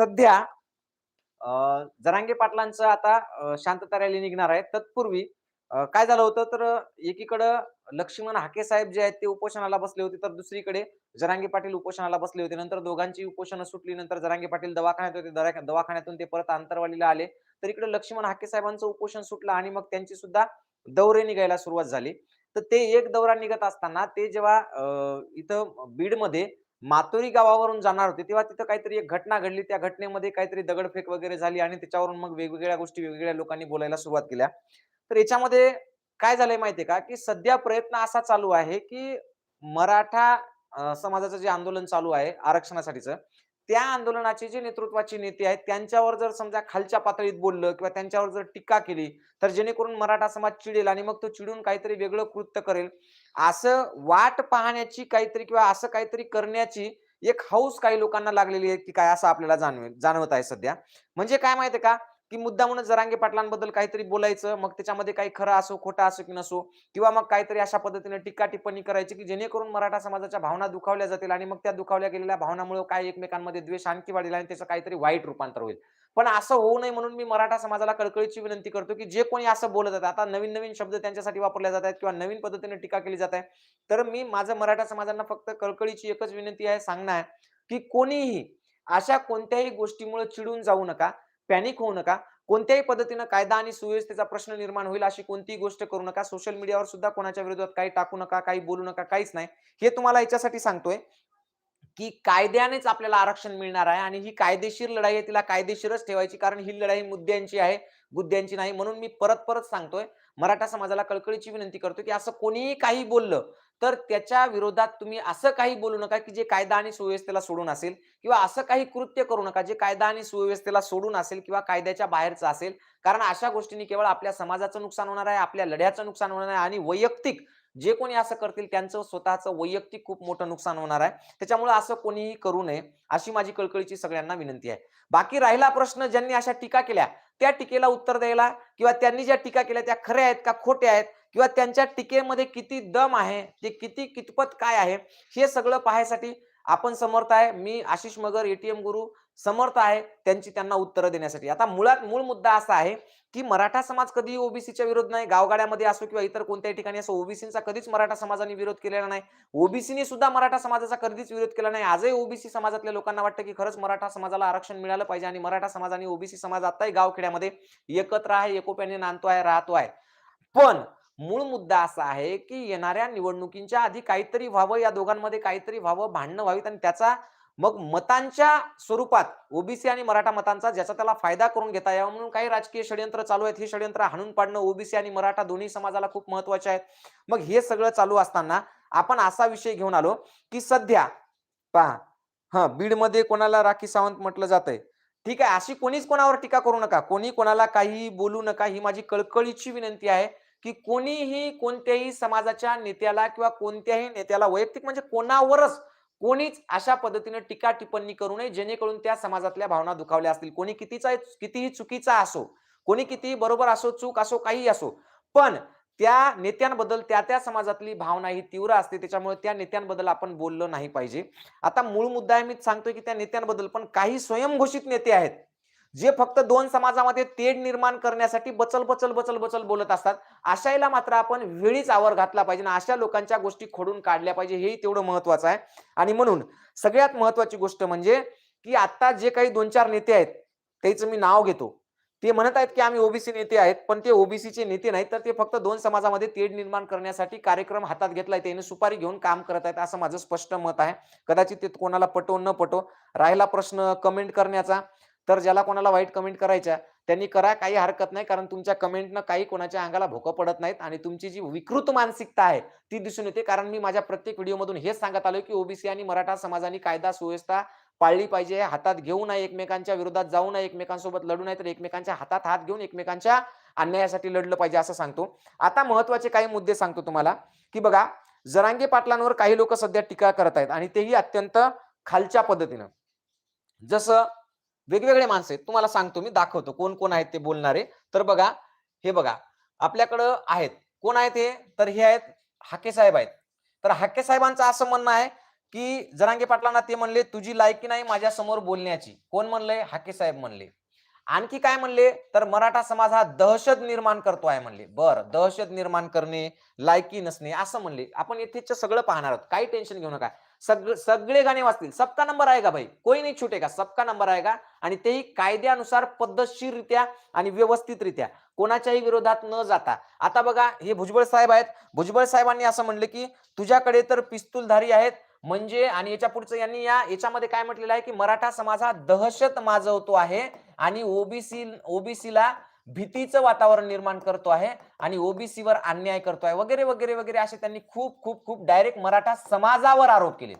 सध्या जरांगे पाटलांचं आता शांतता रॅली निघणार आहे. तत्पूर्वी काय झालं होतं तर एकीकडं लक्ष्मण हाके साहेब जे आहेत ते उपोषणाला बसले होते, तर दुसरीकडे जरांगे पाटील उपोषणाला बसले होते. नंतर दोघांची उपोषणं सुटली. नंतर जरांगे पाटील दवाखान्यात होते. दवाखान्यातून ते परत आंतरवालीला आले. तर इकडे लक्ष्मण हाके साहेबांचं उपोषण सुटलं आणि मग त्यांची सुद्धा दौरे निघायला सुरुवात झाली. तर ते एक दौरा निघत असताना ते जेव्हा इथं इथं बीडमध्ये मातोरी गावावरून जाणार होते, तेव्हा तिथं काहीतरी एक घटना घडली. त्या घटनेमध्ये काहीतरी दगडफेक वगैरे झाली आणि त्याच्यावरून मग वेगवेगळ्या गोष्टी वेगवेगळ्या लोकांनी बोलायला सुरुवात केल्या. तर याच्यामध्ये काय झालंय माहितीये का, की सध्या प्रयत्न असा चालू आहे, की मराठा समाजाचं जे आंदोलन चालू आहे आरक्षणासाठीचं, त्या आंदोलनाचे जे नेतृत्वाचे नेते आहेत, त्यांच्यावर जर समजा खालच्या पातळीत बोललं किंवा त्यांच्यावर जर टीका केली, तर जेणेकरून मराठा समाज चिडेल आणि मग तो चिडून काहीतरी वेगळं कृत्य करेल. असं वाट पाहण्याची काहीतरी किंवा असं काहीतरी करण्याची एक हौस काही लोकांना लागलेली आहे, की काय असं आपल्याला जाणवेल जाणवत आहे सध्या. म्हणजे काय माहितीये का, की मुद्दामूनच जरांगे पाटलांबद्दल काहीतरी बोलायचं, मग त्याच्यामध्ये काही खरं असो, खोटं असो की नसो किंवा मग काहीतरी अशा पद्धतीने टीका-टिप्पणी करायची, की जेणेकरून मराठा समाजाच्या भावना दुखावल्या जातील आणि मग त्या दुखावल्या गेलेल्या भावनामुळे काय एकमेकांमध्ये द्वेष आणखी वाढेल आणि त्याचं काहीतरी वाईट रूपांतर होईल. पण असं होऊ नये म्हणून मी मराठा समाजाला कळकळीची विनंती करतो, की जे कोणी असं बोलत आहेत, आता नवीन-नवीन शब्द त्यांच्यासाठी वापरले जात आहेत किंवा नवीन पद्धतीने टीका केली जात आहे. तर मी माझं मराठा समाजांना फक्त कळकळीची एकच विनंती आहे, सांगणं आहे, की कोणीही अशा कोणत्याही गोष्टीमुळे चिडून जाऊ नका, पॅनिक होऊ नका. कोणत्याही पद्धतीनं कायदा आणि सुव्यवस्थेचा प्रश्न निर्माण होईल अशी कोणतीही गोष्ट करू नका. सोशल मीडियावर सुद्धा कोणाच्या विरोधात काही टाकू नका, काही बोलू नका, काहीच नाही. हे तुम्हाला याच्यासाठी सांगतोय, की कायद्यानेच आपल्याला आरक्षण मिळणार आहे आणि ही कायदेशीर लढाई आहे, तिला कायदेशीरच ठेवायची कारण ही लढाई मुद्द्यांची आहे, बुद्ध्यांची नाही. म्हणून मी परत-परत सांगतोय, मराठा समाजाला कळकळीची विनंती करतो, की असं कोणीही काही बोललं, तर त्याच्या विरोधात तुम्ही असं काही बोलू नका, की जे कायदा आणि सुव्यवस्थेला सोडून असेल किंवा असं काही कृत्य करू नका, जे कायदा आणि सुव्यवस्थेला सोडून असेल किंवा कायद्याच्या बाहेरचं असेल. कारण अशा गोष्टींनी केवळ आपल्या समाजाचं नुकसान होणार आहे, आपल्या लढ्याचं नुकसान होणार आहे आणि वैयक्तिक जे कोणी असं करतील त्यांचं स्वतःचं वैयक्तिक खूप मोठं नुकसान होणार आहे. त्याच्यामुळे असं कोणीही करू नये, अशी माझी कळकळीची सगळ्यांना विनंती आहे. बाकी राहिला प्रश्न ज्यांनी अशा टीका केल्या, त्या टीकेला उत्तर द्यायला किंवा त्यांनी ज्या टीका केल्या त्या खऱ्या आहेत का खोट्या आहेत किंवा त्यांच्या टीकेमध्ये किती दम आहे, ते किती कितपत काय आहे, हे सगळं पाहायसाठी आपण समर्थ आहे. मी आशिष मगर, एटीएम गुरु समर्थ आहे त्यांची त्यांना उत्तरं देण्यासाठी. आता मुळात मूळ मुद्दा असा आहे, की मराठा समाज कधीही ओबीसीच्या विरोध नाही. गावगाड्यामध्ये असो किंवा इतर कोणत्याही ठिकाणी असो ओबीसीचा कधीच मराठा समाजाने विरोध केलेला नाही. ओबीसीने सुद्धा मराठा समाजाचा कधीच विरोध केला नाही. आजही ओबीसी समाजातल्या लोकांना वाटतं, की खरंच मराठा समाजाला आरक्षण मिळालं पाहिजे आणि मराठा समाज आणि ओबीसी समाज आताही गावखेड्यामध्ये एकत्र आहे, एकोप्याने नांदतो आहे, राहतो आहे. पण मूळ मुद्दा असा आहे, की येणाऱ्या निवडणुकींच्या आधी काहीतरी व्हावं, या दोघांमध्ये काहीतरी व्हावं, भांडणं व्हावीत आणि त्याचा मग मतांच्या स्वरूपात ओबीसी आणि मराठा मतांचा ज्याचा त्याला फायदा करून घेता यावा म्हणून काही राजकीय षडयंत्र चालू आहेत. हे षडयंत्र हाणून पाडणं ओबीसी आणि मराठा दोन्ही समाजाला खूप महत्त्वाचे आहेत. मग हे सगळं चालू असताना आपण असा विषय घेऊन आलो, की सध्या पहा हं, बीडमध्ये कोणाला राखी सावंत म्हटलं जातंय. ठीक आहे, अशी कोणीच कोणावर टीका करू नका. कोणी कोणाला काही बोलू नका. ही माझी कळकळीची विनंती आहे, की कोणीही कोणत्याही समाजाच्या नेत्याला किंवा कोणत्याही नेत्याला वैयक्तिक म्हणजे कोणावरच कोणीच अशा पद्धतीने टीका-टिप्पणी करू नये, जेणेकरून त्या समाजातल्या भावना दुखावल्या असतील. कोणी कितीचा कितीही चुकीचा असो, कोणी कितीही बरोबर असो, चूक असो, काहीही असो. पण त्या नेत्यांबद्दल त्या-त्या समाजातली भावना ही तीव्र असते. त्याच्यामुळे त्या नेत्यांबद्दल आपण बोललं नाही पाहिजे. आता मूळ मुद्दा आहे मीच सांगतोय, की त्या नेत्यांबद्दल पण काही स्वयंघोषित नेते आहेत, जे फक्त दोन समाजामध्ये तेढ निर्माण करण्यासाठी बचल, बचल, बचल, बचल बोलत असतात. अशाला मात्र आपण वेळीच आवर घातला पाहिजे आणि अशा लोकांच्या गोष्टी खोडून काढल्या पाहिजे, हेही तेवढं महत्त्वाचं आहे. आणि म्हणून सगळ्यात महत्त्वाची गोष्ट म्हणजे, की आता जे काही 2-4 नेते आहेत, त्याचं मी नाव घेतो. ते म्हणत आहेत, की आम्ही ओबीसी नेते आहेत, पण ते ओबीसीचे नेते नाहीत, तर ते फक्त दोन समाजामध्ये तेढ निर्माण करण्यासाठी कार्यक्रम हातात घेतलाय. त्याने सुपारी घेऊन काम करत आहेत, असं माझं स्पष्ट मत आहे. कदाचित ते कोणाला पटो न पटो. राहिला प्रश्न कमेंट करण्याचा, तर ज्याला कोणाला वाईट कमेंट करायच्या, त्यांनी करा, काही हरकत नाही. कारण तुमच्या कमेंटनं काही कोणाच्या अंगाला भोकं पडत नाहीत आणि तुमची जी विकृत मानसिकता आहे, ती दिसून येते. कारण मी माझ्या प्रत्येक व्हिडिओमधून हेच सांगत आलो की ओबीसी आणि मराठा समाजाने कायदा सुव्यवस्था पाळली पाहिजे. हातात घेऊ नये, एकमेकांच्या विरोधात जाऊ नये, एकमेकांसोबत लढू नये, तर एकमेकांच्या हातात हात घेऊन एकमेकांच्या अन्यायासाठी लढलं पाहिजे, असं सांगतो. आता महत्त्वाचे काही मुद्दे सांगतो तुम्हाला, की बघा जरांगे पाटलांवर काही लोक सध्या टीका करत आहेत आणि तेही अत्यंत खालच्या पद्धतीनं. जसं वेगवेगळे माणसं आहेत. तुम्हाला सांगतो मी, दाखवतो कोण-कोण आहेत ते बोलणारे. तर बघा, हे बघा आपल्याकडं आहेत. कोण आहेत हे? तर हे आहेत हाके साहेब आहेत. तर हाके साहेबांचं असं म्हणणं आहे, की जरांगे पाटलांना ते म्हणले तुझी लायकी नाही माझ्यासमोर बोलण्याची कोण म्हणले हाके साहेब म्हणले आणखी काय म्हणले तर मराठा समाज हा दहशत निर्माण करतो आहे म्हणले बर दहशत निर्माण करणे लायकी नसणे असं म्हणले आपण येथेच सगळं पाहणार आहोत काही टेन्शन घेऊ नका सगळे सगळे गाणे वाचतील. सबका नंबर आहे का भाई. कोई नाही छुटेगा. सबका नंबर आहे का आणि तेही कायद्यानुसार पद्धतशीररित्या आणि व्यवस्थितरित्या. कोणाच्याही विरोधात न जाता. आता बघा हे भुजबळ साहेब आहेत. भुजबळ साहेबांनी असं म्हणलं की तुझ्याकडे तर पिस्तूलधारी आहेत. म्हणजे आणि याच्या पुढचं यांनी या याच्यामध्ये काय म्हटलेलं आहे की मराठा समाज हा दहशत माजवतो आहे आणि ओबीसी ओबीसीला भीतीचं वातावरण निर्माण करतो आहे आणि ओबीसीवर अन्याय करतो आहे वगैरे वगैरे वगैरे असे त्यांनी खूप खूप खूप डायरेक्ट मराठा समाजावर आरोप केले.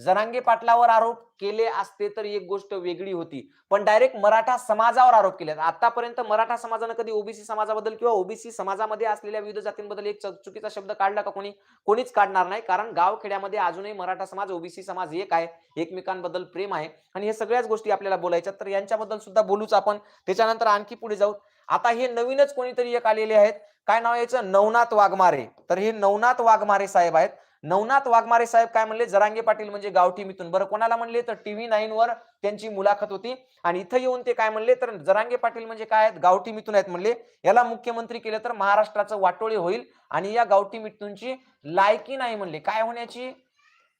जरांगे पाटलावर आरोप केले असते तर एक गोष्ट वेगळी होती पण डायरेक्ट मराठा समाजावर आरोप केले आतापर्यंत मराठा समाजानं कधी ओबीसी समाजाबद्दल किंवा ओबीसी समाजामध्ये असलेल्या विविध जातींबद्दल एक चुकीचा शब्द काढला का कोणी? कोणीच काढणार नाही कारण गावखेड्यामध्ये अजूनही मराठा समाज ओबीसी समाज एक आहे एकमेकांबद्दल प्रेम आहे. आणि हे सगळ्याच गोष्टी आपल्याला बोलायच्या तर यांच्याबद्दल सुद्धा बोलूच आपण. त्याच्यानंतर आणखी पुढे जाऊ. आता हे नवीनच कोणीतरी एक आलेले आहेत. काय नाव याचं? नवनाथ वाघमारे. तर हे नवनाथ वाघमारे साहेब आहेत. नवनाथ वाघमारे साहेब काय म्हणले? जरांगे पाटील म्हणजे गावठी मिथून. बरं कोणाला म्हणले? तर टीव्ही नाईन वर त्यांची मुलाखत होती. आणि इथं येऊन ते काय म्हणले? तर जरांगे पाटील म्हणजे काय आहेत? गावठी मिथून आहेत म्हणले. याला मुख्यमंत्री केलं तर महाराष्ट्राचं वाटोळे होईल आणि या गावठी मिथूनची लायकी नाही म्हणले. काय होण्याची?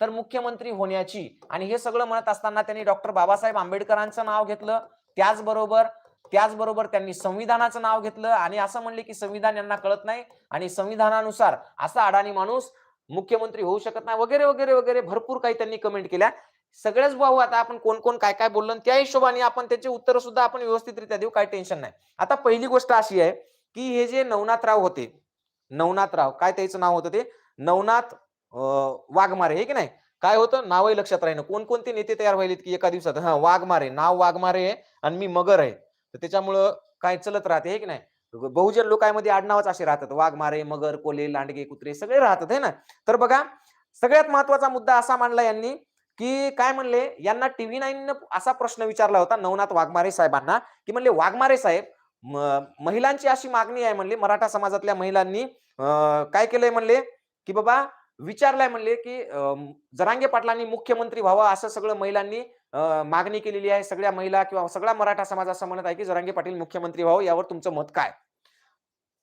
तर मुख्यमंत्री होण्याची. आणि हे सगळं म्हणत असताना त्यांनी डॉक्टर बाबासाहेब आंबेडकरांचं नाव घेतलं. त्याचबरोबर त्याचबरोबर त्यांनी संविधानाचं नाव घेतलं आणि असं म्हणले की संविधान यांना कळत नाही आणि संविधानानुसार असा अडाणी माणूस मुख्यमंत्री होऊ शकत नाही वगैरे वगैरे वगैरे भरपूर काही त्यांनी कमेंट केल्या. सगळेच भाऊ आता आपण कोण कोण काय काय बोललो त्या हिशोबाने आपण त्याचे उत्तर सुद्धा आपण व्यवस्थितरित्या देऊ काही टेन्शन नाही. आता पहिली गोष्ट अशी आहे की हे जे नवनाथराव होते नवनाथराव काय त्याचं नाव होतं ते? नवनाथ वाघमारे हे की नाही? काय होतं? नावही लक्षात राहीन कोणकोणते नेते तयार व्हायलेत की एका दिवसात? हा वाघमारे. नाव वाघमारे आहे आणि मी मगर आहे. तर त्याच्यामुळं काय चलत राहते हे की नाही? बहुजन लोकांमध्ये आडनावच असे राहतात. वाघमारे मगर कोले लांडगे कुत्रे सगळे राहतात हे ना? तर बघा सगळ्यात महत्त्वाचा मुद्दा असा मांडला यांनी की काय म्हणले? यांना टीव्ही नाईन असा प्रश्न विचारला होता नवनाथ वाघमारे साहेबांना की म्हणले वाघमारे साहेब म- महिलांची अशी मागणी आहे म्हणले मराठा समाजातल्या महिलांनी काय केलंय म्हणले? की बाबा विचारलंय म्हणले की जरांगे पाटलांनी मुख्यमंत्री व्हावा असं सगळं महिलांनी मागणी केलेली आहे सगळ्या महिला किंवा सगळा मराठा समाज असं म्हणत आहे की जरांगे पाटील मुख्यमंत्री व्हावं यावर तुमचं मत काय?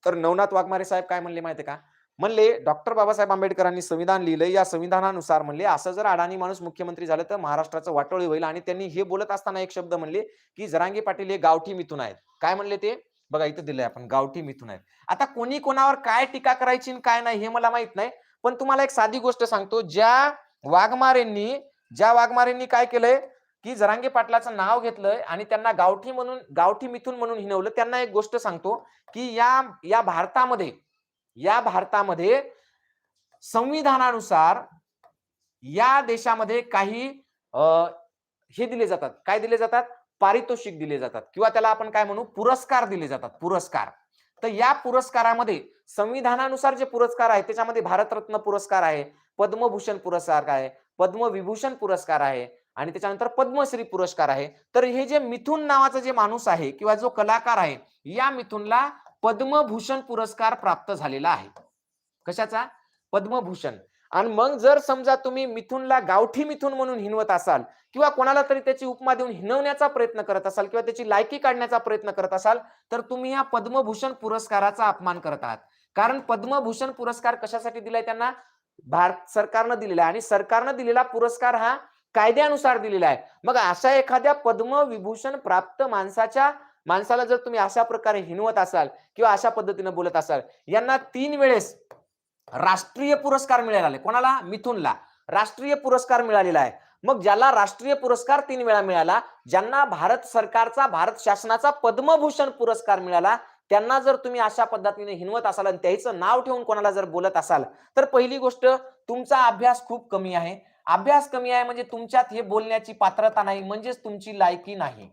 तर नवनाथ वाघमारे साहेब काय म्हणले माहितीये का? म्हणले डॉक्टर बाबासाहेब आंबेडकरांनी संविधान लिहिलं या संविधानानुसार म्हणले असं जर अडाणी माणूस मुख्यमंत्री झालं तर महाराष्ट्राचं वाटोळी होईल. आणि त्यांनी हे बोलत असताना एक शब्द म्हणले की जरांगे पाटील हे गावठी मिथून आहेत. काय म्हणले ते? बघा इथं दिलंय आपण गावठी मिथून आहेत. आता कोणी कोणावर काय टीका करायची काय नाही हे मला माहीत नाही. पण तुम्हाला एक साधी गोष्ट सांगतो ज्या वाघमारेंनी ज्या वाघमारेंनी काय केलंय? की जरांगे पाटलाचं नाव घेतलंय आणि त्यांना गावठी म्हणून गावठी मिथून म्हणून हिनवलं त्यांना एक गोष्ट सांगतो की या या भारतामध्ये या भारतामध्ये संविधानानुसार या देशामध्ये काही हे दिले जातात. काय दिले जातात? पारितोषिक दिले जातात. किंवा त्याला आपण काय म्हणू? पुरस्कार दिले जातात. पुरस्कार. तर या पुरस्कारामध्ये संविधानानुसार जे पुरस्कार आहे त्याच्यामध्ये भारतरत्न पुरस्कार आहे पद्मभूषण पुरस्कार आहे पद्मविभूषण पुरस्कार आहे आणि त्याच्यानंतर पद्मश्री पुरस्कार आहे. तर हे जे मिथुन नावाचा जे माणूस आहे किंवा जो कलाकार आहे या मिथुनला पद्मभूषण पुरस्कार प्राप्त झालेला आहे. कशाचा? पद्मभूषण. आणि मग जर समजा तुम्ही मिथुनला गावठी मिथुन म्हणून हिनवत असाल किंवा कोणाला तरी त्याची उपमा देऊन हिनवण्याचा प्रयत्न करत असाल किंवा त्याची लायकी काढण्याचा प्रयत्न करत असाल तर तुम्ही या पद्मभूषण पुरस्काराचा अपमान करत आहात. कारण पद्मभूषण पुरस्कार कशासाठी दिलाय त्यांना? भारत सरकारनं दिलेला आहे. आणि सरकारनं दिलेला पुरस्कार हा कायद्यानुसार दिलेला आहे. मग अशा एखाद्या पद्मविभूषण प्राप्त माणसाच्या माणसाला जर तुम्ही अशा प्रकारे हिनवत असाल किंवा अशा पद्धतीने बोलत असाल यांना तीन वेळेस राष्ट्रीय पुरस्कार मिळाला आहे कोणाला? मिथुनला. राष्ट्रीय पुरस्कार मिळालेला आहे. मग ज्याला राष्ट्रीय पुरस्कार तीन वेळा मिळाला ज्यांना भारत सरकारचा भारत शासनाचा पद्मभूषण पुरस्कार मिळाला त्यांना जर तुम्ही अशा पद्धतीने हिनवत असाल आणि त्याचं नाव ठेवून कोणाला जर बोलत असाल तर पहिली गोष्ट तुमचा अभ्यास खूप कमी आहे. अभ्यास कमी आहे म्हणजे तुमच्यात हे बोलण्याची पात्रता नाही म्हणजेच तुमची लायकी नाही.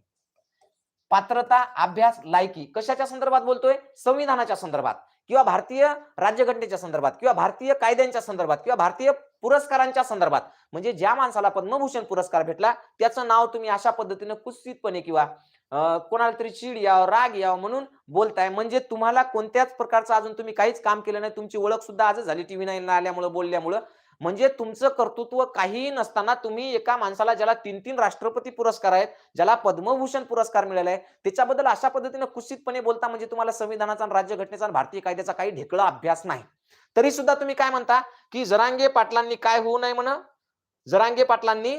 पात्रता अभ्यास लायकी कशाच्या संदर्भात बोलतोय? संविधानाच्या संदर्भात किंवा भारतीय राज्यघटनेच्या संदर्भात किंवा भारतीय कायद्यांच्या संदर्भात किंवा भारतीय पुरस्कारांच्या संदर्भात. म्हणजे ज्या माणसाला पद्मभूषण पुरस्कार भेटला त्याचं नाव तुम्ही अशा पद्धतीने कुत्सितपणे किंवा कोणाला तरी चीड यावं राग यावं म्हणून बोलताय. म्हणजे तुम्हाला कोणत्याच प्रकारचं अजून तुम्ही काहीच काम केलं नाही तुमची ओळख सुद्धा आज झाली टीव्ही नाही आल्यामुळं बोलल्यामुळं. म्हणजे तुमचं कर्तृत्व काहीही नसताना तुम्ही एका माणसाला ज्याला तीन तीन राष्ट्रपती पुरस्कार आहेत ज्याला पद्मभूषण पुरस्कार मिळाला आहे त्याच्याबद्दल अशा पद्धतीने कुशितपणे बोलता म्हणजे तुम्हाला संविधानाचा राज्यघटनेचा भारतीय कायद्याचा काही ढेकळा अभ्यास नाही. तरी सुद्धा तुम्ही काय म्हणता की जरांगे पाटलांनी काय होऊ नये म्हण? जरांगे पाटलांनी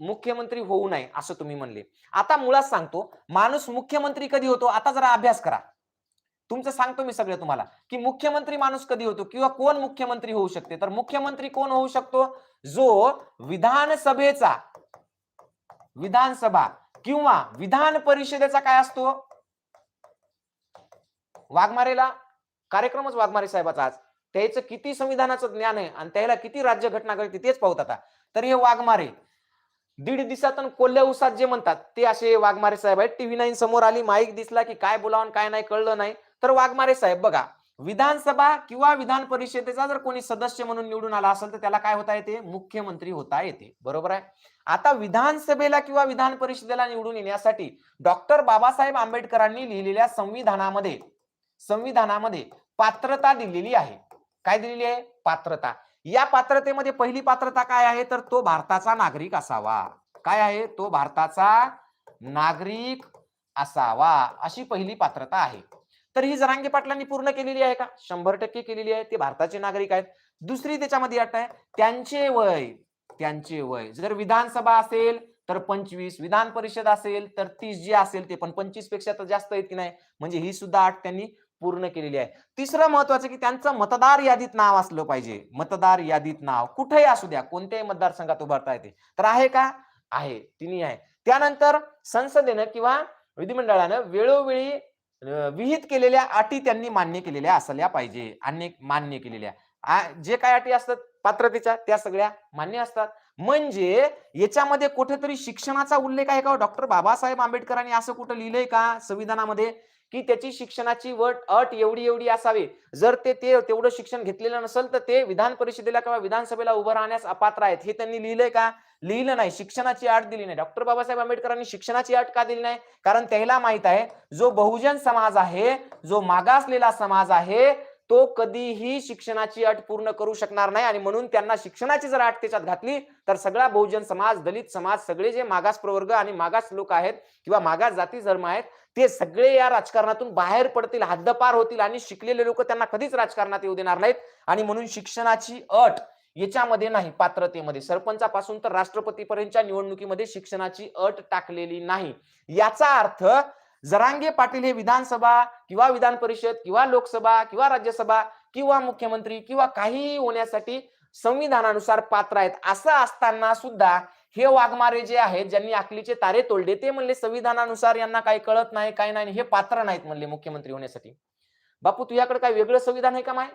मुख्यमंत्री होऊ नये असं तुम्ही म्हणले. आता मुळात सांगतो माणूस मुख्यमंत्री कधी होतो? आता जरा अभ्यास करा. तुमचं सांगतो मी सगळं तुम्हाला. की मुख्यमंत्री माणूस कधी होतो किंवा कोण मुख्यमंत्री होऊ शकते? तर मुख्यमंत्री कोण होऊ शकतो? जो विधानसभेचा विधानसभा किंवा विधान परिषदेचा काय असतो? वाघमारेला? कार्यक्रमच वाघमारे साहेबाचा आज. त्याचं किती संविधानाचं ज्ञान आहे आणि त्याला किती राज्य घटना कळते तेच पाहत आता. तर हे वाघमारे. दीड दिवसातून कोल्ह्या उसात जे म्हणतात ते असे वाघमारे साहेब आहेत. टीव्ही नाईन समोर आली माईक दिसला की काय बोलावून काय नाही कळलं नाही. तर वाघमारे साहेब बघा विधानसभा किंवा विधान परिषदेचा जर कोणी सदस्य म्हणून निवडून आला असेल तर त्याला काय होता येते? मुख्यमंत्री होता येते. बरोबर आहे? आता विधानसभेला किंवा विधान परिषदेला निवडून येण्यासाठी डॉक्टर बाबासाहेब आंबेडकरांनी लिहिलेल्या संविधानामध्ये संविधानामध्ये पात्रता दिलेली आहे. काय दिलेली आहे? पात्रता. या पात्रतेमध्ये पहिली पात्रता काय आहे? तर तो भारताचा नागरिक असावा. काय आहे? तो भारताचा नागरिक असावा. अशी पहिली पात्रता आहे. तर ही जरांगे पाटलांनी पूर्ण केलेली आहे का? शंभर टक्के केलेली आहे. ते भारताचे नागरिक आहेत. दुसरी त्याच्यामध्ये अट आहे. त्यांचे वय त्यांचे वय. जर विधानसभा असेल तर पंचवीस. विधान परिषद असेल तर तीस जे असेल ते पण पंचवीसपेक्षा तर जास्त आहेत की नाही? म्हणजे ही सुद्धा अट त्यांनी पूर्ण केलेली आहे. तिसरं महत्वाचं की त्यांचं मतदार यादीत नाव असलं पाहिजे. मतदार यादीत नाव कुठेही असू द्या. कोणत्याही मतदारसंघात उभारता येते. तर आहे का? आहे. तिन्ही आहे. त्यानंतर संसदेनं किंवा विधिमंडळानं वेळोवेळी विहित केलेल्या अटी त्यांनी मान्य केलेल्या असल्या पाहिजे. अनेक मान्य केलेल्या. जे काय अटी असतात पात्रतेच्या त्या सगळ्या मान्य असतात. म्हणजे याच्यामध्ये कुठेतरी शिक्षणाचा उल्लेख आहे का हो? डॉक्टर बाबासाहेब आंबेडकरांनी असं कुठं लिहिलंय का? संविधानामध्ये? की त्याची शिक्षणाची वट अट एवढी एवढी असावी. जर ते ते तेवढं शिक्षण घेतलेलं नसेल तर ते विधान परिषदेला किंवा विधानसभेला उभं राहण्यास अपात्र आहेत. हे त्यांनी लिहिलंय का? लिहिलं नाही. शिक्षणाची अट दिली नाही. डॉक्टर बाबासाहेब आंबेडकरांनी शिक्षणाची अट का दिली नाही? कारण त्याला माहीत आहे जो बहुजन समाज आहे जो मागासलेला समाज आहे तो कधीही शिक्षणाची अट पूर्ण करू शकणार नाही आणि म्हणून त्यांना शिक्षणाची जर अट त्याच्यात घातली तर सगळा बहुजन समाज दलित समाज सगळे जे मागास प्रवर्ग आणि मागास लोक आहेत किंवा मागास जाती धर्म आहेत ते सगळे या राजकारणातून बाहेर पडतील हद्दपार होतील आणि शिकलेले लोक त्यांना कधीच राजकारणात येऊ देणार नाहीत. आणि म्हणून शिक्षणाची अट याच्यामध्ये नाही पात्रतेमध्ये. सरपंचापासून तर राष्ट्रपतीपर्यंतच्या निवडणुकीमध्ये शिक्षणाची अट टाकलेली नाही. याचा अर्थ जरांगे पाटील हे विधानसभा किंवा विधान परिषद किंवा लोकसभा किंवा राज्यसभा किंवा मुख्यमंत्री किंवा काहीही होण्यासाठी संविधानानुसार पात्र आहेत. असं असताना सुद्धा हे वाघमारे जे आहेत ज्यांनी आकलीचे तारे तोडले ते म्हणले संविधानानुसार यांना काही कळत नाही काय नाही हे पात्र नाहीत म्हणले मुख्यमंत्री होण्यासाठी. बापू तुझ्याकडे काय वेगळं संविधान आहे का माय?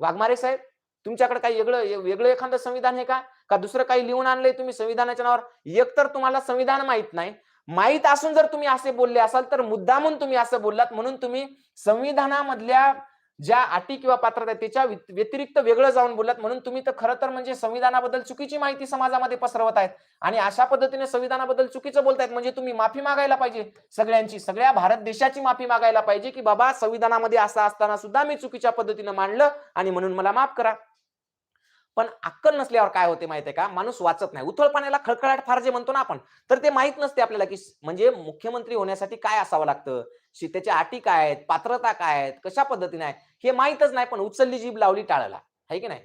वाघमारे साहेब तुमच्याकडे काही वेगळं वेगळं एखादं संविधान आहे का? का दुसरं काही लिहून आणलंय तुम्ही संविधानाच्या नावावर? एक तर तुम्हाला संविधान माहीत नाही. माहीत असून जर तुम्ही असे बोलले असाल तर मुद्दामून तुम्ही असं बोललात म्हणून तुम्ही संविधानामधल्या ज्या अटी किंवा पात्रता त्याच्या व्यतिरिक्त वेगळं जाऊन बोललात म्हणून तुम्ही तर खरं तर म्हणजे संविधानाबद्दल चुकीची माहिती समाजामध्ये पसरवत आहेत. आणि अशा पद्धतीने संविधानाबद्दल चुकीचं बोलतायत म्हणजे तुम्ही माफी मागायला पाहिजे सगळ्यांची सगळ्या भारत देशाची माफी मागायला पाहिजे की बाबा संविधानामध्ये असं असताना सुद्धा मी चुकीच्या पद्धतीनं मांडलं आणि म्हणून मला माफ करा. पण अक्कल नसल्यावर काय होते माहितीये का? माणूस वाचत नाही. उथळ पाण्याला खळखळाट फार जे म्हणतो ना आपण तर ते माहीत नसते आपल्याला की म्हणजे मुख्यमंत्री होण्यासाठी काय असावं लागतं? त्याच्या अटी काय आहेत? पात्रता काय आहेत? कशा पद्धतीने आहे? हे माहीतच नाही पण उचलली जीभ लावली टाळाला आहे की नाही?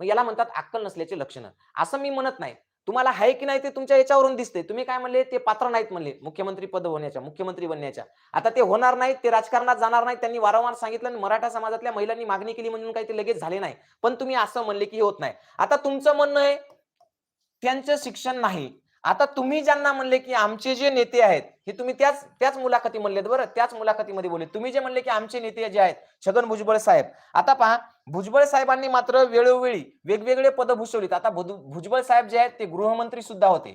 मग याला म्हणतात अक्कल नसल्याचे लक्षणं. असं मी म्हणत नाही. तुम्हाला आहे की नाही ते तुमच्या याच्यावरून दिसते तुम्ही काय म्हणले? ते पात्र नाहीत म्हणले. मुख्यमंत्री पद होण्याच्या मुख्यमंत्री बनण्याच्या. आता ते होणार नाहीत ते राजकारणात जाणार नाहीत त्यांनी वारंवार सांगितलं आणि मराठा समाजातल्या महिलांनी मागणी केली म्हणून काही ते लगेच झाले नाही. पण तुम्ही असं म्हणले की होत नाही. आता तुमचं म्हणणं आहे त्यांचं शिक्षण नाही. आता तुम्ही ज्यांना म्हणले की आमचे जे नेते आहेत हे तुम्ही त्याच त्याच मुलाखती म्हणलेत बरं. त्याच मुलाखतीमध्ये बोलले. तुम्ही जे म्हणले की आमचे नेते जे आहेत छगन भुजबळ साहेब. आता पहा भुजबळ साहेबांनी मात्र वेळोवेळी वेगवेगळे पद भूषवलीत. आता भुजबळ साहेब जे आहेत ते गृहमंत्री सुद्धा होते.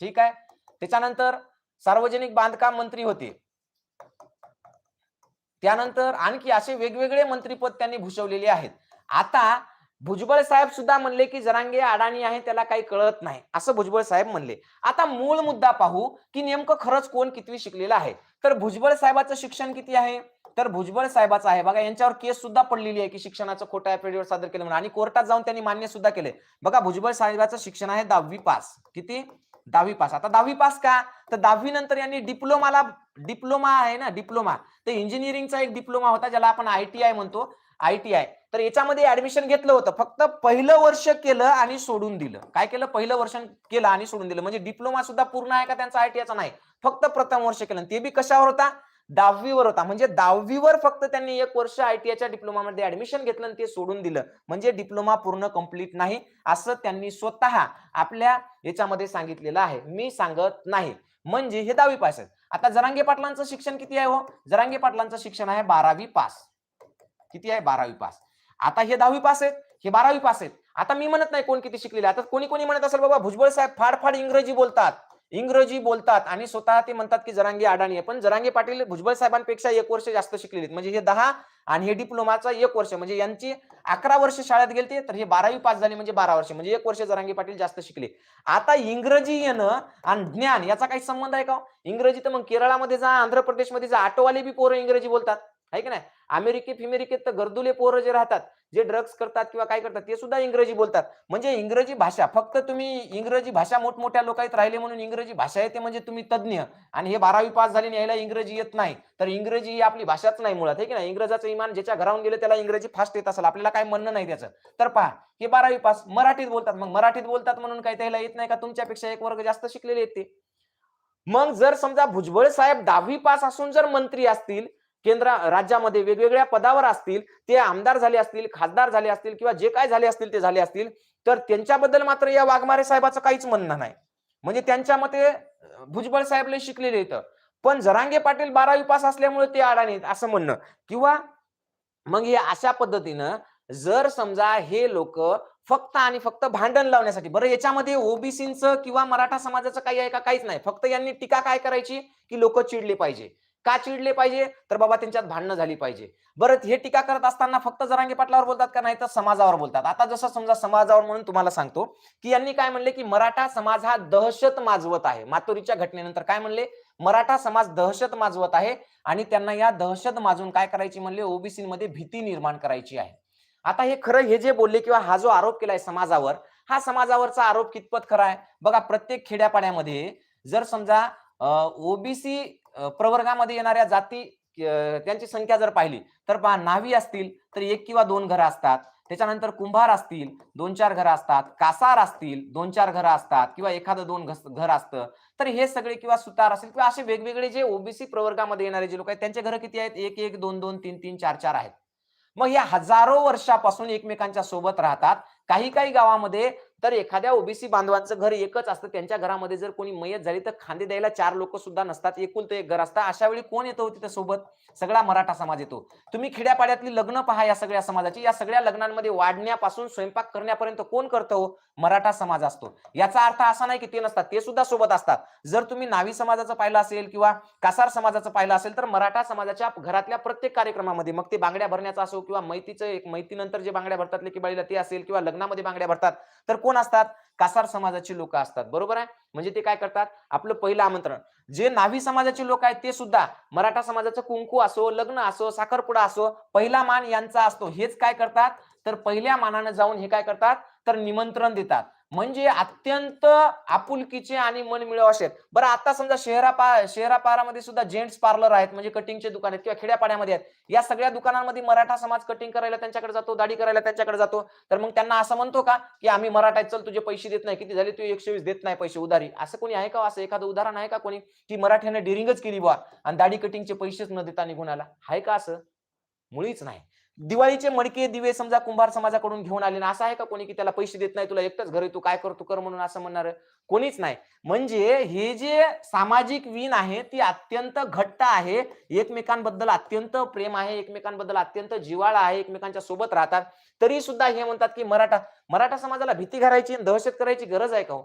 ठीक आहे? त्याच्यानंतर सार्वजनिक बांधकाम मंत्री होते. त्यानंतर आणखी असे वेगवेगळे मंत्रीपद त्यांनी भूषवलेले आहेत. आता भुजबळ साहेब सुद्धा म्हणले की जरांगे अडाणी आहे त्याला काही कळत नाही. असं भुजबळ साहेब म्हणले. आता मूळ मुद्दा पाहू की नेमकं खरंच कोण कितवी शिकलेलं आहे? तर भुजबळ साहेबाचं शिक्षण किती आहे? तर भुजबळ साहेबाचं आहे. बघा यांच्यावर केस सुद्धा पडलेली आहे की शिक्षणाचं खोटं ऍफिडेव्हिट सादर केलं म्हणून. आणि कोर्टात जाऊन त्यांनी मान्य सुद्धा केले. बघा भुजबळ साहेबाचं शिक्षण आहे दहावी पास. किती? दहावी पास. आता दहावी पास का? तर दहावी नंतर यांनी डिप्लोमाला डिप्लोमा आहे ना डिप्लोमा. तर इंजिनिअरिंगचा एक डिप्लोमा होता ज्याला आपण आय टी आय म्हणतो. आय टी आय तर याच्यामध्ये ऍडमिशन घेतलं होतं. फक्त पहिलं वर्ष केलं आणि सोडून दिलं. काय केलं? पहिलं वर्ष केलं आणि सोडून दिलं. म्हणजे डिप्लोमा सुद्धा पूर्ण आहे का त्यांचा आयटीआयचा? नाही. फक्त प्रथम वर्ष केलं. ते बी कशावर होता? दहावीवर होता. म्हणजे दहावीवर फक्त त्यांनी एक वर्ष आयटीआयच्या डिप्लोमामध्ये ऍडमिशन घेतलं आणि ते सोडून दिलं. म्हणजे डिप्लोमा पूर्ण कंप्लीट नाही असं त्यांनी स्वतः आपल्या याच्यामध्ये सांगितलेलं आहे. मी सांगत नाही. म्हणजे हे दहावी पास आहेत. आता जरांगे पाटलांचं शिक्षण किती आहे हो? जरांगे पाटलांचं शिक्षण आहे बारावी पास किती आहे? बारावी पास. आता हे दहावी पास आहेत हे बारावी पास आहेत. आता मी म्हणत नाही कोण किती शिकलेले आता कोणी कोणी म्हणत असेल बाबा भुजबळ साहेब फार फार इंग्रजी बोलतात. इंग्रजी बोलतात आणि स्वतः ते म्हणतात की जरांगी अडाणी आहे. पण जरांगी पाटील भुजबळ साहेबांपेक्षा एक वर्ष जास्त शिकलेले म्हणजे हे दहा आणि हे डिप्लोमाचा एक वर्ष. म्हणजे यांची अकरा वर्ष शाळेत गेले तर हे बारावी पास झाले म्हणजे बारा वर्ष. म्हणजे एक वर्ष जरांगी पाटील जास्त शिकले. आता इंग्रजी येणं आणि ज्ञान याचा काही संबंध आहे का हो? इंग्रजी तर मग केरळामध्ये जा आंध्र प्रदेशमध्ये जा ऑटोवाले बी पोरं इंग्रजी बोलतात. आहे की नाही? अमेरिकेत फिमेरिकेत तर गर्दुले पोरं जे राहतात जे ड्रग्स करतात किंवा काय करतात ते सुद्धा इंग्रजी बोलतात. म्हणजे इंग्रजी भाषा फक्त तुम्ही इंग्रजी भाषा मोठमोठ्या लोकांत राहिले म्हणून इंग्रजी भाषा येते म्हणजे तुम्ही तज्ज्ञ. आणि हे बारावी पास झाले आणि यायला इंग्रजी येत नाही. तर इंग्रजी ही आपली भाषाच नाही मुळात आहे की नाही? इंग्रजाचं इमान ज्याच्या घराहून गेलं त्याला इंग्रजी फास्ट येत असेल. आपल्याला काय म्हणणं नाही त्याचं. तर पहा हे बारावी पास मराठीत बोलतात. मग मराठीत बोलतात म्हणून काय त्याला येत नाही का? तुमच्यापेक्षा एक वर्ग जास्त शिकलेले येते ते. मग जर समजा भुजबळ साहेब दहावी पास असून जर मंत्री असतील केंद्र राज्यामध्ये वेगवेगळ्या पदावर असतील ते आमदार झाले असतील खासदार झाले असतील किंवा जे काय झाले असतील ते झाले असतील तर त्यांच्याबद्दल मात्र या वाघमारे साहेबाचं काहीच म्हणणं नाही. म्हणजे त्यांच्या मते भुजबळ साहेबला शिकलेले आहेत. पण जरांगे पाटील बारावी पास असल्यामुळे ते अडाणीत असं म्हणणं. किंवा मग हे अशा पद्धतीनं जर समजा हे लोक फक्त आणि फक्त भांडण लावण्यासाठी बरं याच्यामध्ये ओबीसीचं किंवा मराठा समाजाचं काही आहे का? काहीच नाही. फक्त यांनी टीका काय करायची? की लोक चिडले पाहिजे. का चिडले पाहिजे? तर बाबा त्यांच्यात भांडणं झाली पाहिजे. बरं हे टीका करत असताना फक्त जरांगे पाटलावर बोलतात का नाही तर समाजावर बोलतात. आता जसं समजा समाजावर म्हणून तुम्हाला सांगतो की यांनी काय म्हणले की मराठा समाज हा दहशत माजवत आहे. मातुरीच्या घटनेनंतर काय म्हणले? मराठा समाज दहशत माजवत आहे आणि त्यांना या दहशत माजून काय करायची म्हणले? ओबीसी मध्ये भीती निर्माण करायची आहे. आता हे खरं हे जे बोलले किंवा हा जो आरोप केलाय समाजावर हा समाजावरचा आरोप कितपत खरा आहे? बघा प्रत्येक खेड्यापाड्यामध्ये जर समजा ओबीसी प्रवर्गामध्ये येणाऱ्या जाती त्यांची संख्या जर पाहिली तर पहा नावी असतील तर एक किंवा दोन घरं असतात. त्याच्यानंतर कुंभार असतील दोन चार घरं असतात. कासार असतील दोन चार घरं असतात किंवा एखादं दोन घर असतं. तर हे सगळे किंवा सुतार असतील किंवा असे वेगवेगळे जे ओबीसी प्रवर्गामध्ये येणारे जे लोक आहेत त्यांचे घरं किती आहेत? एक एक दोन दोन तीन तीन चार चार आहेत. मग या हजारो वर्षापासून एकमेकांच्या सोबत राहतात. काही काही गावामध्ये तर एखाद्या ओबीसी बांधवांचं घर एकच असतं. त्यांच्या घरामध्ये जर कोणी मयत झाली तर खांदे द्यायला चार लोक सुद्धा नसतात. एकुलतं एक घर असतं. अशा वेळी कोण येतो हो तिथं सोबत? सगळा मराठा समाज येतो. तुम्ही खेड्यापाड्यातली लग्न पहा या सगळ्या समाजाची. या सगळ्या लग्नांमध्ये वाढण्यापासून स्वयंपाक करण्यापर्यंत कोण करतो हो? मराठा समाज असतो. याचा अर्थ असा नाही की ते नसतात. ते सुद्धा सोबत असतात. जर तुम्ही नावी समाजाचं पाहिलं असेल किंवा कासार समाजाचं पाहिलं असेल तर मराठा समाजाच्या घरातल्या प्रत्येक कार्यक्रमामध्ये मग ते बांगड्या भरण्याचा असो किंवा मैतीचं एक मैतीनंतर जे बांगड्या भरतात लेकी बाळीला ते असेल किंवा लग्नामध्ये बांगड्या भरतात. तर कोण असतात? कासार समाजाची लोक असतात. बरोबर आहे? म्हणजे ते काय करतात? आपलं पहिलं आमंत्रण. जे नावी समाजाचे लोक आहेत ते सुद्धा मराठा समाजाचं कुंकू असो लग्न असो साखरपुडा असो पहिला मान यांचा असतो. हेच काय करतात? तर पहिल्या मानानं जाऊन हे काय करतात? तर निमंत्रण देतात. म्हणजे अत्यंत आपुलकीचे आणि मन मिळव असे बरं आता समजा शहरा पा शहरा पारामध्ये सुद्धा जेंट्स पार्लर आहेत म्हणजे कटिंगचे दुकान आहेत किंवा खेड्यापाड्यामध्ये आहेत. या सगळ्या दुकानांमध्ये मराठा समाज कटिंग करायला त्यांच्याकडे जातो दाढी करायला त्यांच्याकडे जातो. तर मग त्यांना असं म्हणतो का की आम्ही मराठा चल तुझे पैसे देत नाही किती झाले तू एकशे वीस देत नाही पैसे उधारी. असं कोणी आहे का? असं एखादं उदाहरण आहे का कोणी? की मराठ्याने डिरिंगच केली बुवा आणि दाढी कटिंगचे पैसेच न देता निघून आला. आहे का असं? मुळीच नाही. दिवाळीचे मडके दिवे समजा कुंभार समाजाकडून घेऊन आले ना असं आहे का कोणी की त्याला पैसे देत नाही तुला एकटंच घर तू काय करतो कर म्हणून असं म्हणणार? कोणीच नाही. म्हणजे हे जे सामाजिक वीण आहे ती अत्यंत घट्ट आहे. एकमेकांबद्दल अत्यंत प्रेम आहे एकमेकांबद्दल अत्यंत जिव्हाळा आहे एकमेकांच्या सोबत राहतात. तरी सुद्धा हे म्हणतात की मराठा मराठा समाजाला भीती घालायची आणि दहशत करायची गरज आहे का हो?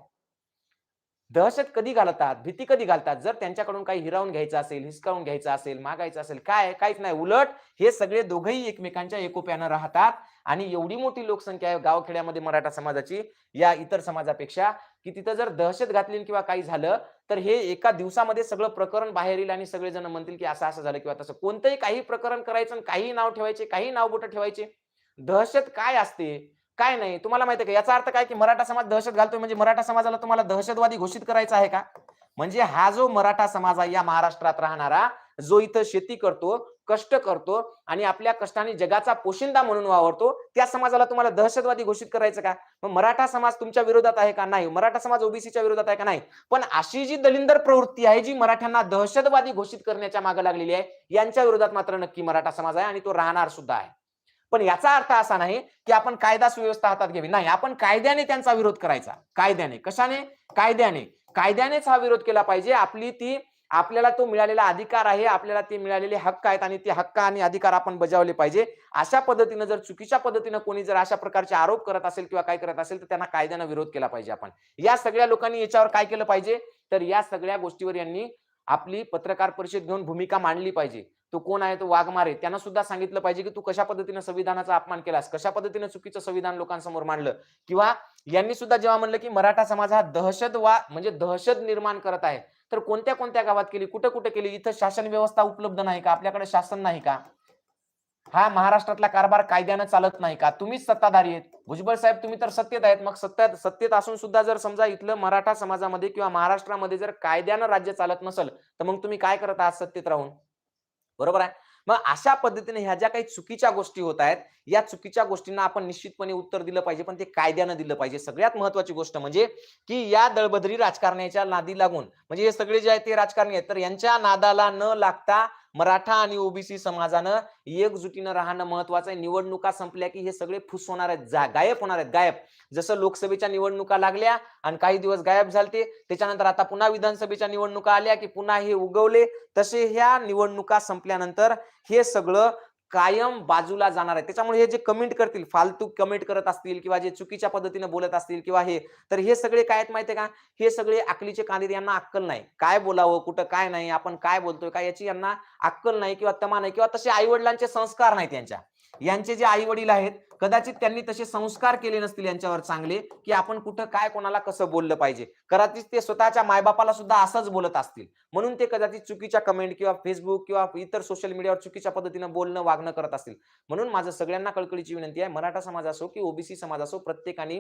दहशत कधी घालतात? भीती कधी घालतात? जर त्यांच्याकडून काही हिरावून घ्यायचं असेल हिसकावून घ्यायचं असेल मागायचं असेल काय? काहीच नाही. उलट हे सगळे दोघंही एकमेकांच्या एकोप्यानं राहतात आणि एवढी मोठी लोकसंख्या आहे गावखेड्यामध्ये मराठा समाजाची या इतर समाजापेक्षा की तिथं जर दहशत घातली किंवा काही झालं तर हे एका दिवसामध्ये सगळं प्रकरण बाहेर येईल आणि सगळेजण म्हणतील की असं असं झालं किंवा तसं. कोणतंही काही प्रकरण करायचं आणि काही नाव ठेवायचे काही नाव बोट ठेवायचे. दहशत काय असते? काय नाही तुम्हाला माहिती आहे का याचा अर्थ काय की मराठा समाज दहशत घालतोय म्हणजे मराठा समाजाला तुम्हाला दहशतवादी घोषित करायचा आहे का? म्हणजे हा जो मराठा समाज आहे या महाराष्ट्रात राहणारा जो इथं शेती करतो कष्ट करतो आणि आपल्या कष्टाने जगाचा पोशिंदा म्हणून वावरतो त्या समाजाला तुम्हाला दहशतवादी घोषित करायचं का? मग मराठा समाज तुमच्या विरोधात आहे का? नाही. मराठा समाज ओबीसीच्या विरोधात आहे का? नाही. पण अशी जी दलिंदर प्रवृत्ती आहे जी मराठ्यांना दहशतवादी घोषित करण्याच्या मागे लागलेली आहे यांच्या विरोधात मात्र नक्की मराठा समाज आहे आणि तो राहणार सुद्धा आहे. पण याचा अर्थ असा नाही की आपण कायदा सुव्यवस्था हातात घ्यावी. नाही आपण कायद्याने त्यांचा विरोध करायचा. कायद्याने. कशाने? कायद्याने. कायद्यानेच हा विरोध केला पाहिजे. आपली ती आपल्याला तो मिळालेला अधिकार आहे आपल्याला ते मिळालेले हक्क आहेत आणि ते हक्क आणि अधिकार आपण बजावले पाहिजे. अशा पद्धतीनं जर चुकीच्या पद्धतीनं कोणी जर अशा प्रकारचे आरोप करत असेल किंवा काय करत असेल तर त्यांना कायद्यानं विरोध केला पाहिजे आपण. या सगळ्या लोकांनी याच्यावर काय केलं पाहिजे? तर या सगळ्या गोष्टीवर यांनी आपली पत्रकार परिषद घेऊन भूमिका मांडली पाहिजे. तो कोण आहे? तो वाघमारे. त्यांना सुद्धा सांगितलं पाहिजे की तू कशा पद्धतीने संविधानाचा अपमान केलास? कशा पद्धतीनं चुकीचं संविधान लोकांसमोर मांडलं? किंवा यांनी सुद्धा जेव्हा म्हणलं की मराठा समाज हा दहशत वा म्हणजे दहशत निर्माण करत आहे तर कोणत्या कोणत्या गावात केली? कुठं कुठं केली? इथं शासन व्यवस्था उपलब्ध नाही का? आपल्याकडे शासन नाही का? हा महाराष्ट्रातला कारभार कायद्यानं चालत नाही का? तुम्हीच सत्ताधारी आहेत. भुजबळ साहेब तुम्ही तर सत्तेत आहेत. मग सत्यात सत्तेत असून सुद्धा जर समजा इथलं मराठा समाजामध्ये किंवा महाराष्ट्रामध्ये जर कायद्यानं राज्य चालत नसेल तर मग तुम्ही काय करत आहात सत्तेत राहून? बरोबर आहे? मग अशा पद्धतीने ह्या ज्या काही चुकीच्या गोष्टी होत आहेत या चुकीच्या गोष्टींना आपण निश्चितपणे उत्तर दिलं पाहिजे पण ते कायद्यानं दिलं पाहिजे. सगळ्यात महत्वाची गोष्ट म्हणजे की या दळबदरी राजकारण्याच्या नादी लागून म्हणजे हे सगळे जे आहेत ते राजकारणी आहेत तर यांच्या नादाला न लागता मराठा आणि ओबीसी समाजानं एकजुटीनं राहणं महत्वाचं आहे. निवडणुका संपल्या की हे सगळे फुस होणार आहेत. गायब होणार आहेत. गायब. जसं लोकसभेच्या निवडणुका लागल्या आणि काही दिवस गायब झालते त्याच्यानंतर आता पुन्हा विधानसभेच्या निवडणुका आल्या की पुन्हा हे उगवले. तसे ह्या निवडणुका संपल्यानंतर हे सगळं कायम बाजूला जाणार आहे. त्याच्यामुळे हे जे कमेंट करतील फालतू कमेंट करत असतील किंवा जे चुकीच्या पद्धतीने बोलत असतील किंवा हे तर हे सगळे काय आहेत माहितीये का? हे सगळे अकलीचे कांदे यांना अक्कल नाही. काय बोलावं कुठं काय नाही आपण काय बोलतोय काय याची यांना अक्कल नाही किंवा तमा नाही किंवा तसे आई वडिलांचे संस्कार नाहीत यांच्या. यांचे जे आई वडील आहेत कदाचित त्यांनी तसे संस्कार केले नसतील यांच्यावर चांगले की आपण कुठं काय कोणाला कसं बोललं पाहिजे. कदाचित ते स्वतःच्या मायबापाला सुद्धा असंच बोलत असतील. म्हणून ते कदाचित चुकीच्या कमेंट किंवा फेसबुक किंवा इतर सोशल मीडियावर चुकीच्या पद्धतीनं बोलणं वागणं करत असतील. म्हणून माझं सगळ्यांना कळकळीची विनंती आहे मराठा समाज असो की ओबीसी समाज असो प्रत्येकाने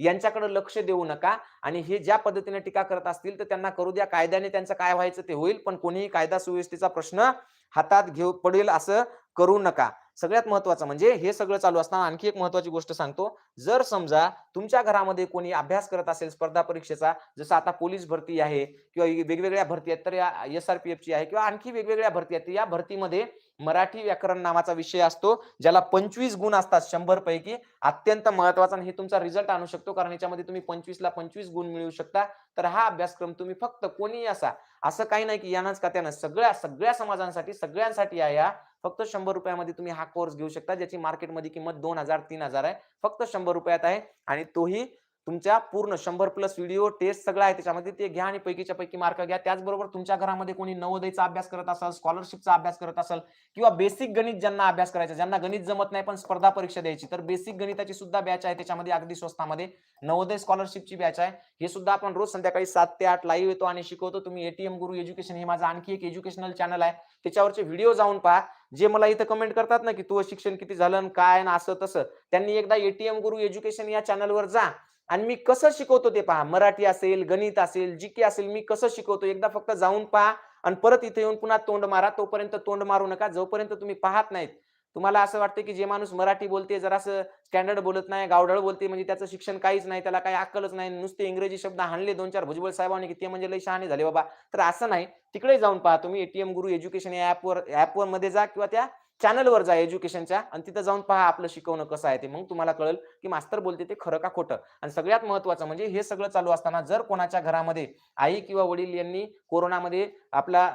यांच्याकडे लक्ष देऊ नका आणि हे ज्या पद्धतीने टीका करत असतील तर त्यांना करू द्या. कायद्याने त्यांचं काय व्हायचं ते होईल पण कोणीही कायदा सुव्यवस्थेचा प्रश्न हातात घेऊ पडेल असं करू नका. सगळ्यात महत्वाचं म्हणजे हे सगळं चालू असताना आणखी एक महत्वाची गोष्ट सांगतो. जर समजा तुमच्या घरामध्ये कोणी अभ्यास करत असेल स्पर्धा परीक्षेचा जसं आता पोलीस भरती आहे किंवा वेगवेगळ्या भरती आहेत तर या एस आर पी एफ ची आहे किंवा आणखी वेगवेगळ्या भरती आहेत या भरतीमध्ये मराठी व्याकरण नावाचा विषय असतो ज्याला पंचवीस गुण असतात शंभर पैकी अत्यंत महत्त्वाचा आणि हे तुमचा रिझल्ट आणू शकतो कारण याच्यामध्ये तुम्ही पंचवीसला पंचवीस गुण मिळवू शकता. तर हा अभ्यासक्रम तुम्ही फक्त कोणीही असा असं काही नाही की यानाच का त्यानं सगळ्या सगळ्या समाजांसाठी सगळ्यांसाठी आहे या. फक्त शंभर रुपयामध्ये तुम्ही हा कोर्स घेऊ शकता ज्याची मार्केटमध्ये किंमत दोन हजार तीन हजार आहे. फक्त शंभर रुपयात आहे आणि तोही तुमच्या पूर्ण शंभर प्लस व्हिडिओ टेस्ट सगळं आहे त्याच्यामध्ये ते घ्या आणि पैकीच्या पैकी मार्क घ्या. त्याचबरोबर तुमच्या घरामध्ये कोणी नवोदयचा अभ्यास करत असाल स्कॉलरशिपचा अभ्यास करत असेल किंवा बेसिक गणित ज्यांना अभ्यास करायचा ज्यांना गणित जमत नाही पण स्पर्धा परीक्षा द्यायची तर बेसिक गणिताची सुद्धा बॅच आहे त्याच्यामध्ये अगदी स्वस्तामध्ये. नवोदय स्कॉलरशिपची बॅच आहे. हे सुद्धा आपण रोज संध्याकाळी सात ते आठ लाईव्ह येतो आणि शिकवतो. तुम्ही एटीएम गुरु एज्युकेशन हे माझं आणखी एक एज्युकेशनल चॅनल आहे. त्याच्यावरचे व्हिडिओ जाऊन पहा. जे मला इथं कमेंट करतात ना की तू शिक्षण किती झालं काय ना असं तसं त्यांनी एकदा एटीएम गुरु एज्युकेशन या चॅनलवर जा. आणि मी कसं शिकवतो ते पहा. मराठी असेल गणित असेल जी के असेल मी कसं शिकवतो? एकदा फक्त जाऊन पहा आणि परत इथे येऊन पुन्हा तोंड मारा. तोपर्यंत तोंड मारू नका. जोपर्यंत तुम्ही पाहत नाहीत. तुम्हाला असं वाटतं की जे माणूस मराठी बोलते जरासं स्टँडर्ड बोलत नाही गावढळ बोलते म्हणजे त्याचं शिक्षण काहीच नाही त्याला काही अक्कलच नाही. नुसते इंग्रजी शब्द हाणले दोन चार भुजबळ साहेबांनी की ते म्हणजे लई शहाणे झाले बाबा. तर असं नाही. तिकडे जाऊन पहा. तुम्ही एटीएम गुरु एज्युकेशन या ऍपवर ऍपवर मध्ये जा किंवा त्या चॅनलवर जा एज्युकेशनच्या आणि तिथं जाऊन पहा आपलं शिकवणं कसं आहे ते. मग तुम्हाला कळेल की मास्तर बोलते ते खरं का खोटं. आणि सगळ्यात महत्वाचं म्हणजे हे सगळं चालू असताना जर कोणाच्या घरामध्ये आई किंवा वडील यांनी कोरोनामध्ये आपला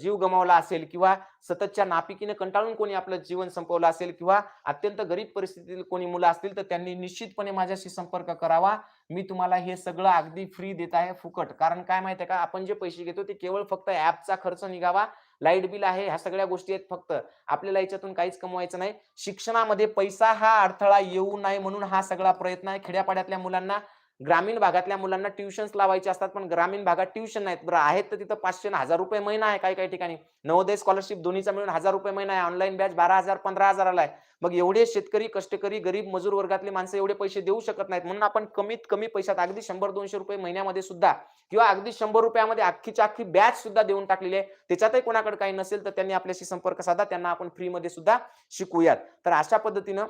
जीव गमावला असेल किंवा सततच्या नापिकीने कंटाळून कोणी आपलं जीवन संपवलं असेल किंवा अत्यंत गरीब परिस्थितीतील कोणी मुलं असतील तर त्यांनी निश्चितपणे माझ्याशी संपर्क करावा. मी तुम्हाला हे सगळं अगदी फ्री देत आहे फुकट. कारण काय माहिती आहे का? आपण जे पैसे घेतो ते केवळ फक्त ऍपचा खर्च निघावा लाइट बिल आहे ह्या सगळ्या गोष्टी आहेत फक्त. आपल्याला याच्यातून काहीच कमवायचं नाही. शिक्षणामध्ये पैसा हा अडथळा येऊ नये म्हणून हा सगळा प्रयत्न आहे. खेड्यापाड्यातल्या मुलांना ग्रामीण भागातल्या मुलांना ट्युशन्स लावायचे असतात पण ग्रामीण भागात ट्युशन नाहीत. बरं आहेत तर तिथं पाचशे हजार रुपये महिना आहे काही काही ठिकाणी. नवोदय स्कॉलरशिप दोन्हीचा मिळून हजार रुपये महिना आहे. ऑनलाईन बॅच बारा हजार पंधरा हजाराला आहे मग एवढे शेतकरी कष्टकरी गरीब मजूर वर्गातले माणसं एवढे पैसे देऊ शकत नाहीत. म्हणून आपण कमीत कमी पैशात अगदी शंभर दोनशे रुपये महिन्यामध्ये सुद्धा किंवा अगदी शंभर रुपयामध्ये अख्खीच्या अख्खी बॅच सुद्धा देऊन टाकलेली आहे. त्याच्यातही कोणाकडे काही नसेल तर त्यांनी आपल्याशी संपर्क साधा. त्यांना आपण फ्रीमध्ये सुद्धा शिकूयात. तर अशा पद्धतीनं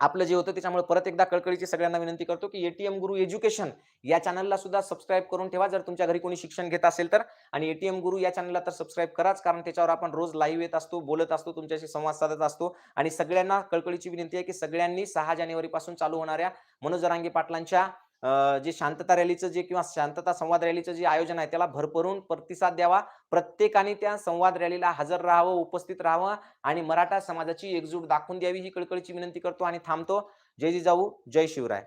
आपलं जे होतं त्याच्यामुळे परत एकदा कळकळीची सगळ्यांना विनंती करतो की एटीएम गुरु एज्युकेशन या चॅनलला सुद्धा सबस्क्राईब करून ठेवा. जर तुमच्या घरी कोणी शिक्षण घेत असेल तर आणि एटीएम गुरु या चॅनलला तर सबस्क्राईब कराच कारण त्याच्यावर आपण रोज लाईव्ह येत असतो बोलत असतो तुमच्याशी संवाद साधत असतो. आणि सगळ्यांना कळकळीची विनंती आहे की सगळ्यांनी सहा जानेवारी पासून चालू होणाऱ्या मनोजरांगे पाटलांच्या जे शांतता रॅलीचं जे किंवा शांतता संवाद रॅलीचं जे आयोजन आहे त्याला भरभरून प्रतिसाद द्यावा. प्रत्येकाने त्या संवाद रॅलीला हजर राहावं उपस्थित राहावं आणि मराठा समाजाची एकजूट दाखवून द्यावी ही कळकळीची विनंती करतो आणि थांबतो. जय जिजाऊ जय शिवराय.